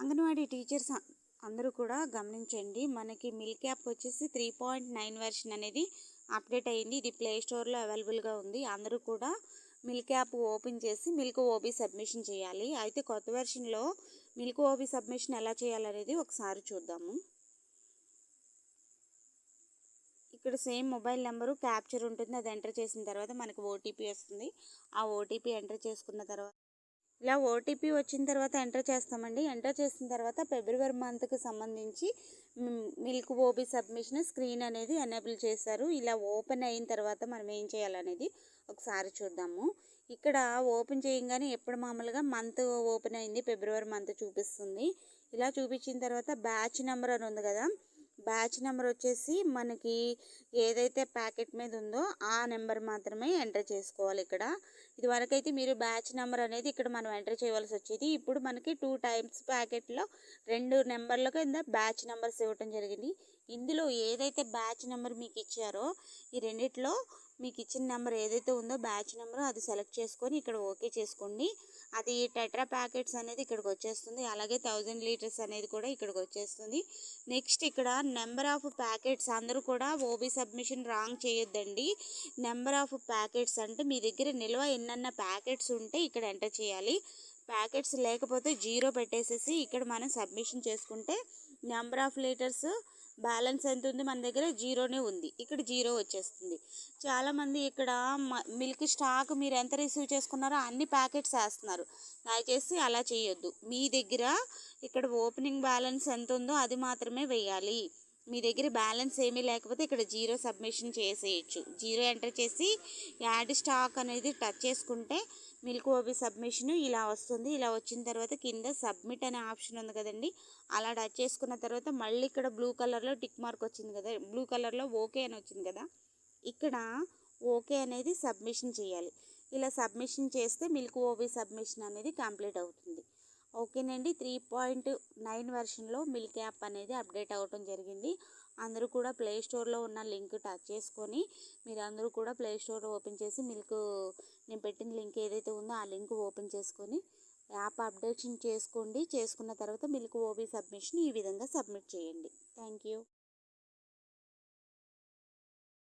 Anganwadi teachers అందరూ కూడా గమనించండి. మనకి మిల్క్ యాప్ వచ్చేసి త్రీ పాయింట్ నైన్ వెర్షన్ అనేది అప్డేట్ అయ్యింది. ఇది ప్లే స్టోర్లో అవైలబుల్గా ఉంది. అందరూ కూడా మిల్క్ యాప్ ఓపెన్ చేసి మిల్క్ ఓబీ సబ్మిషన్ చేయాలి. అయితే కొత్త వెర్షన్లో మిల్క్ ఓబీ సబ్మిషన్ ఎలా చేయాలనేది ఒకసారి చూద్దాము. ఇక్కడ సేమ్ మొబైల్ నెంబరు క్యాప్చర్ ఉంటుంది. అది ఎంటర్ చేసిన తర్వాత మనకు ఓటీపీ వస్తుంది. ఆ ఓటీపీ ఎంటర్ చేసుకున్న తర్వాత ఇలా ఓటీపీ వచ్చిన తర్వాత ఎంటర్ చేస్తామండి. ఎంటర్ చేసిన తర్వాత ఫిబ్రవరి మంత్కి సంబంధించి మిల్క్ ఓబీ సబ్మిషన్ స్క్రీన్ అనేది ఎనేబుల్ చేశారు. ఇలా ఓపెన్ అయిన తర్వాత మనం ఏం చేయాలనేది ఒకసారి చూద్దాము. ఇక్కడ ఓపెన్ చేయగానే ఎప్పుడు మామూలుగా మంత్ ఓపెన్ అయింది ఫిబ్రవరి మంత్ చూపిస్తుంది. ఇలా చూపించిన తర్వాత బ్యాచ్ నెంబర్ అని ఉంది కదా బ్యాచ్ నెంబర్ వచ్చేసి మనకి ఏదైతే ప్యాకెట్ మీద ఉందో ఆ నెంబర్ మాత్రమే ఎంటర్ చేసుకోవాలి ఇక్కడ. ఇదివరకైతే మీరు బ్యాచ్ నెంబర్ అనేది ఇక్కడ మనం ఎంటర్ చేయవలసి వచ్చేది. ఇప్పుడు మనకి టూ టైమ్స్ ప్యాకెట్లో రెండు నెంబర్ల కింద బ్యాచ్ నెంబర్స్ ఇవ్వటం జరిగింది. ఇందులో ఏదైతే బ్యాచ్ నెంబర్ మీకు ఇచ్చారో ఈ రెండిట్లో మీకు ఇచ్చిన నెంబర్ ఏదైతే ఉందో బ్యాచ్ నెంబర్ అది సెలెక్ట్ చేసుకొని ఇక్కడ ఓకే చేసుకోండి. అది టెట్రా ప్యాకెట్స్ అనేది ఇక్కడికి వచ్చేస్తుంది. అలాగే థౌజండ్ లీటర్స్ అనేది కూడా ఇక్కడికి వచ్చేస్తుంది. నెక్స్ట్ ఇక్కడ నెంబర్ ఆఫ్ ప్యాకెట్స్ అందరూ కూడా ఓబీ సబ్మిషన్ రాంగ్ చేయొద్దండి. నెంబర్ ఆఫ్ ప్యాకెట్స్ అంటే మీ దగ్గర నిల్వ ఎన్నన్న ప్యాకెట్స్ ఉంటే ఇక్కడ ఎంటర్ చేయాలి. ప్యాకెట్స్ లేకపోతే జీరో పెట్టేసేసి ఇక్కడ మనం సబ్మిషన్ చేసుకుంటే నెంబర్ ఆఫ్ లీటర్స్ బ్యాలెన్స్ ఎంత ఉంది మన దగ్గర జీరోనే ఉంది. ఇక్కడ జీరో వచ్చేస్తుంది. చాలామంది ఇక్కడ మిల్క్ స్టాక్ మీరు ఎంత రిసీవ్ చేసుకున్నారో అన్ని ప్యాకెట్స్ వేస్తున్నారు. దయచేసి అలా చేయొద్దు. మీ దగ్గర ఇక్కడ ఓపెనింగ్ బ్యాలెన్స్ ఎంత ఉందో అది మాత్రమే వేయాలి. మీ దగ్గర బ్యాలెన్స్ ఏమీ లేకపోతే ఇక్కడ జీరో సబ్మిషన్ చేసేయచ్చు. జీరో ఎంటర్ చేసి యాడ్ స్టాక్ అనేది టచ్ చేసుకుంటే మిల్క్ ఓబీ సబ్మిషన్ ఇలా వస్తుంది. ఇలా వచ్చిన తర్వాత కింద సబ్మిట్ అనే ఆప్షన్ ఉంది కదండి. అలా టచ్ చేసుకున్న తర్వాత మళ్ళీ ఇక్కడ బ్లూ కలర్లో టిక్ మార్క్ వచ్చింది కదా బ్లూ కలర్లో ఓకే అని వచ్చింది కదా ఇక్కడ ఓకే అనేది సబ్మిషన్ చేయాలి. ఇలా సబ్మిషన్ చేస్తే మిల్క్ ఓబీ సబ్మిషన్ అనేది కంప్లీట్ అవుతుంది. ఓకేనండి. త్రీ పాయింట్ నైన్ వెర్షన్లో మిల్క్ యాప్ అనేది అప్డేట్ అవ్వటం జరిగింది. అందరూ కూడా ప్లే స్టోర్లో ఉన్న లింక్ టచ్ చేసుకొని మీరు అందరూ కూడా ప్లే స్టోర్ ఓపెన్ చేసి మిల్క్ నేను పెట్టిన లింక్ ఏదైతే ఉందో ఆ లింక్ ఓపెన్ చేసుకొని యాప్ అప్డేషన్ చేసుకోండి. చేసుకున్న తర్వాత మిల్క్ ఓబీ సబ్మిషన్ ఈ విధంగా సబ్మిట్ చేయండి. Thank you.